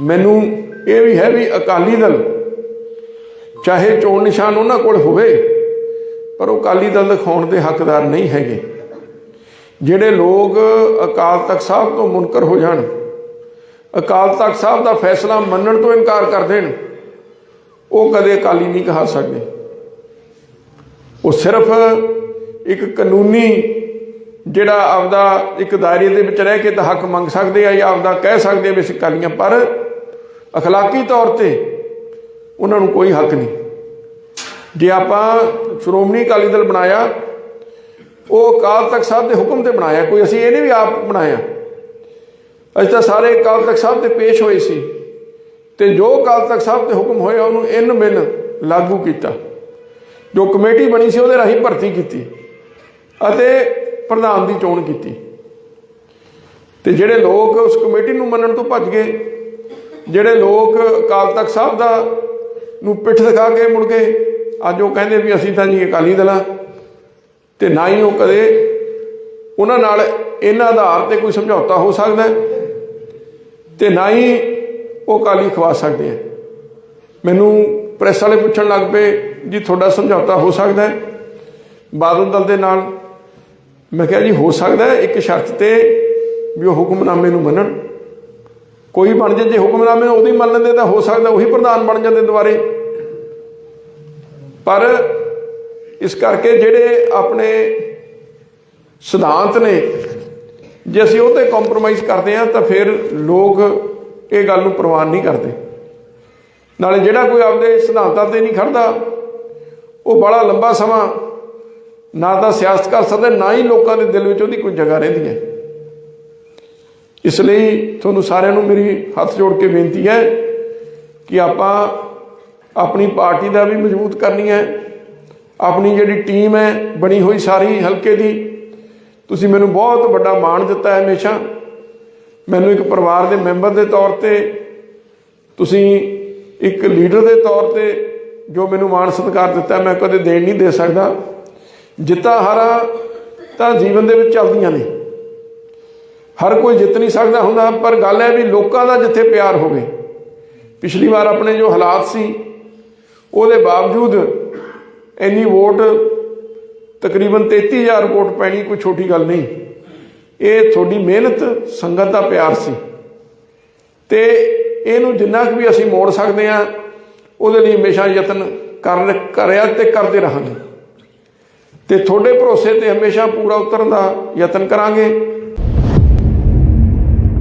ਮੈਨੂੰ ਇਹ ਵੀ ਹੈ ਵੀ ਅਕਾਲੀ ਦਲ, ਚਾਹੇ ਚੋਣ ਨਿਸ਼ਾਨ ਉਹਨਾਂ ਕੋਲ ਹੋਵੇ, ਪਰ ਉਹ ਅਕਾਲੀ ਦਲ ਦਿਖਾਉਣ ਦੇ ਹੱਕਦਾਰ ਨਹੀਂ ਹੈਗੇ। ਜਿਹੜੇ ਲੋਕ ਅਕਾਲ ਤਖਤ ਸਾਹਿਬ ਤੋਂ ਮੁਨਕਰ ਹੋ ਜਾਣ, ਅਕਾਲ ਤਖਤ ਸਾਹਿਬ ਦਾ ਫੈਸਲਾ ਮੰਨਣ ਤੋਂ ਇਨਕਾਰ ਕਰ ਦੇਣ, ਉਹ ਕਦੇ ਅਕਾਲੀ ਨਹੀਂ ਕਹਾ ਸਕਦੇ। ਉਹ ਸਿਰਫ ਇੱਕ ਕਾਨੂੰਨੀ ਜਿਹੜਾ ਆਪਦਾ ਇੱਕ ਦਾਇਰੇ ਦੇ ਵਿੱਚ ਰਹਿ ਕੇ ਤਾਂ ਹੱਕ ਮੰਗ ਸਕਦੇ ਆ ਜਾਂ ਆਪਦਾ ਕਹਿ ਸਕਦੇ ਆ ਵੀ ਅਸੀਂ ਅਕਾਲੀਆਂ, ਪਰ ਅਖਲਾਕੀ ਤੌਰ ਤੇ ਉਹਨਾਂ ਨੂੰ ਕੋਈ ਹੱਕ ਨਹੀਂ। ਜੇ ਆਪਾਂ ਸ਼੍ਰੋਮਣੀ ਅਕਾਲੀ ਦਲ ਬਣਾਇਆ, ਉਹ ਅਕਾਲ ਤਖਤ ਸਾਹਿਬ ਦੇ ਹੁਕਮ ਤੇ ਬਣਾਇਆ, ਕੋਈ ਅਸੀਂ ਇਹ ਨਹੀਂ ਵੀ ਆਪ ਬਣਾਇਆ। ਅਸੀਂ ਤਾਂ ਸਾਰੇ ਅਕਾਲ ਤਖਤ ਸਾਹਿਬ ਤੇ ਪੇਸ਼ ਹੋਏ ਸੀ ਤੇ ਜੋ ਅਕਾਲ ਤਖਤ ਸਾਹਿਬ ਤੇ ਹੁਕਮ ਹੋਇਆ ਉਹਨੂੰ ਇਨ ਬਿਨ ਲਾਗੂ ਕੀਤਾ। ਜੋ ਕਮੇਟੀ ਬਣੀ ਸੀ, ਉਹਦੇ ਰਾਹੀਂ ਭਰਤੀ ਕੀਤੀ ਅਤੇ ਪ੍ਰਧਾਨ ਦੀ ਚੋਣ ਕੀਤੀ। ਤੇ ਜਿਹੜੇ ਲੋਕ ਉਸ ਕਮੇਟੀ ਨੂੰ ਮੰਨਣ ਤੋਂ ਭੱਜ ਗਏ ਜਿਹੜੇ ਲੋਕ ਅਕਾਲ ਤਖਤ ਸਾਹਿਬ ਦਾ ਨੂੰ ਪਿੱਠ ਦਿਖਾ ਕੇ ਮੁੜ ਕੇ ਅੱਜ ਉਹ ਕਹਿੰਦੇ ਵੀ ਅਸੀਂ ਤਾਂ ਜੀ ਅਕਾਲੀ ਦਲ ਹਾਂ ਤੇ ਨਾ ਹੀ ਉਹ ਕਦੇ ਉਹਨਾਂ ਨਾਲ ਇਹਨਾਂ ਆਧਾਰ ਤੇ ਕੋਈ ਸਮਝੌਤਾ ਹੋ ਸਕਦਾ ਹੈ ਤੇ ਨਾ ਹੀ ਉਹ ਅਕਾਲੀ ਖਵਾ ਸਕਦੇ ਆ ਮੈਨੂੰ ਪ੍ਰੈਸ ਵਾਲੇ ਪੁੱਛਣ ਲੱਗ ਪਏ, ਜੀ ਤੁਹਾਡਾ ਸਮਝੌਤਾ ਹੋ ਸਕਦਾ ਬਾਦਲ ਦਲ ਦੇ ਨਾਲ ਮੈਂ ਕਿਹਾ ਜੀ ਹੋ ਸਕਦਾ ਇੱਕ ਸ਼ਰਤ ਤੇ ਵੀ ਉਹ ਹੁਕਮਨਾਮੇ ਨੂੰ ਮੰਨਣ। ਕੋਈ ਬਣ ਜੇ ਜੇ ਹੁਕਮਨਾਮੇ ਨੂੰ ਉਦੋਂ ਮੰਨ ਲੈਂਦੇ ਤਾਂ ਹੋ ਸਕਦਾ ਉਹੀ ਪ੍ਰਧਾਨ ਬਣ ਜਾਂਦੇ ਦੁਬਾਰੇ। ਪਰ ਇਸ ਕਰਕੇ ਜਿਹੜੇ ਆਪਣੇ ਸਿਧਾਂਤ ਨੇ, ਜੇ ਅਸੀਂ ਉਹ ਤੇ ਕੰਪਰੋਮਾਈਜ਼ ਕਰਦੇ ਆ ਤਾਂ ਫਿਰ ਲੋਕ ਇਹ ਗੱਲ ਨੂੰ ਪ੍ਰਵਾਨ ਨਹੀਂ ਕਰਦੇ। ਨਾਲੇ ਜਿਹੜਾ ਕੋਈ ਆਪਦੇ ਸਿਧਾਂਤਾਂ ਤੇ ਨਹੀਂ ਖੜਦਾ, ਉਹ ਬੜਾ ਲੰਬਾ ਸਮਾਂ ਨਾ ਤਾਂ ਸਿਆਸਤ ਕਰ ਸਕਦਾ ਨਾ ਹੀ ਲੋਕਾਂ ਦੇ ਦਿਲ ਵਿੱਚ ਉਹਦੀ ਕੋਈ ਜਗ੍ਹਾ ਰਹਿੰਦੀ ਹੈ। ਇਸ ਲਈ ਤੁਹਾਨੂੰ ਸਾਰਿਆਂ ਨੂੰ ਮੇਰੀ ਹੱਥ ਜੋੜ ਕੇ ਬੇਨਤੀ ਹੈ ਕਿ ਆਪਾਂ ਆਪਣੀ ਪਾਰਟੀ ਦਾ ਵੀ ਮਜ਼ਬੂਤ ਕਰਨੀ ਹੈ। ਆਪਣੀ ਜਿਹੜੀ ਟੀਮ ਹੈ, ਬਣੀ ਹੋਈ ਸਾਰੀ ਹਲਕੇ ਦੀ, ਤੁਸੀਂ ਮੈਨੂੰ ਬਹੁਤ ਵੱਡਾ ਮਾਣ ਦਿੱਤਾ ਹੈ ਹਮੇਸ਼ਾ। ਮੈਨੂੰ ਇੱਕ ਪਰਿਵਾਰ ਦੇ ਮੈਂਬਰ ਦੇ ਤੌਰ ਤੇ, ਤੁਸੀਂ ਇੱਕ ਲੀਡਰ ਦੇ ਤੌਰ ਤੇ ਜੋ ਮੈਨੂੰ ਮਾਣ ਸਤਿਕਾਰ ਦਿੱਤਾ, ਮੈਂ ਕਦੇ ਦੇਣ ਨਹੀਂ ਦੇ ਸਕਦਾ। ਜਿੱਤਾ ਹਾਰਾ ਤਾਂ ਜੀਵਨ ਦੇ ਵਿੱਚ ਚੱਲਦੀਆਂ ਨੇ। ਹਰ ਕੋਈ ਜਿੱਤ ਨਹੀਂ ਸਕਦਾ ਹੁੰਦਾ, ਪਰ ਗੱਲ ਹੈ ਵੀ ਲੋਕਾਂ ਦਾ ਜਿੱਥੇ ਪਿਆਰ ਹੋਵੇ। ਪਿਛਲੀ ਵਾਰ ਆਪਣੇ ਜੋ ਹਾਲਾਤ ਸੀ, ਉਹਦੇ ਬਾਵਜੂਦ ਇੰਨੀ ਵੋਟ ਤਕਰੀਬਨ 33000 ਵੋਟ ਪੈਣੀ ਕੋਈ ਛੋਟੀ ਗੱਲ ਨਹੀਂ। ਇਹ ਤੁਹਾਡੀ ਮਿਹਨਤ, ਸੰਗਤ ਦਾ ਪਿਆਰ ਸੀ। ਤੇ ਇਹਨੂੰ ਜਿੰਨਾ ਕੁ ਵੀ ਅਸੀਂ ਮੋੜ ਸਕਦੇ ਆ ਉਹਦੇ ਲਈ ਹਮੇਸ਼ਾ ਯਤਨ ਕਰ ਕਰਿਆ ਤੇ ਕਰਦੇ ਰਹਾਂਗੇ। ਤੇ ਤੁਹਾਡੇ ਭਰੋਸੇ ਤੇ ਹਮੇਸ਼ਾ ਪੂਰਾ ਉਤਰਨ ਦਾ ਯਤਨ ਕਰਾਂਗੇ।